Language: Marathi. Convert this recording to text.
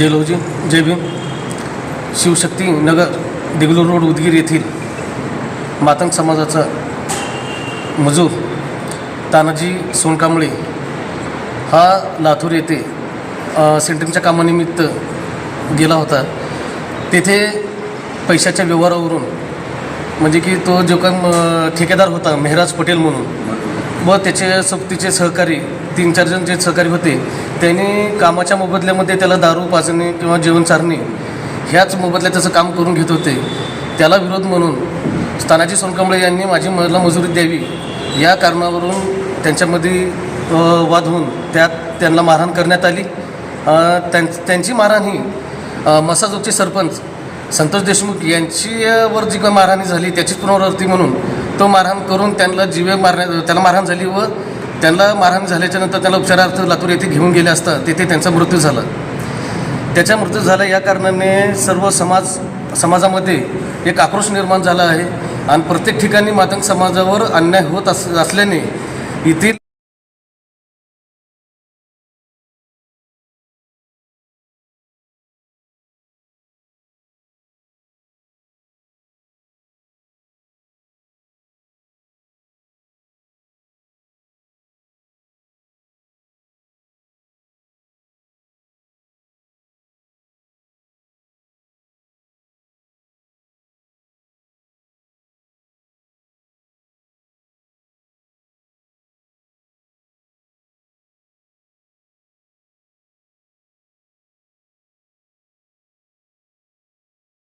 जय जय भीम शिवशक्ती नगर देगलूर रोड उदगीर येथील मातंग समाजाचा मजूर तानाजी सोनकांबळे हा लातूर येथे सेंटरिंगच्या कामानिमित्त गेला होता. तेथे पैशाच्या व्यवहारावरून म्हणजे की तो जो काय ठेकेदार होता मेहराज पटेल म्हणून व त्याचे सोबतीचे सहकारी तीन चार जण जे सहकारी होते त्यांनी कामाच्या मोबदल्यामध्ये त्याला दारू पाजणे किंवा जेवण चारणे ह्याच मोबदल्यात त्याचं काम करून घेत होते. त्याला विरोध म्हणून स्थानाजी सोनकांबळे यांनी माझी मला मजुरी द्यावी या कारणावरून त्यांच्यामध्ये वाद होऊन त्यात त्यांना मारहाण करण्यात आली. त्यां त्यांची मारहाण ही मसाजोगचे सरपंच संतोष देशमुख यांची वर जी काही मारहाणी झाली त्याचीच पुनरावृत्ती म्हणून तो मारहाण करून त्यांना जीवे मारण्या त्याला मारहाण झाली व त्यांना मारहाण झाल्याच्यानंतर त्याला उपचारार्थ लातूर येथे घेऊन गेले असता तेथे त्यांचा मृत्यू झाला. त्याचा मृत्यू झाला या कारणाने सर्व समाज समाजामध्ये एक आक्रोश निर्माण झाला आहे. आणि प्रत्येक ठिकाणी मातंग समाजावर अन्याय होत अस असल्याने येथील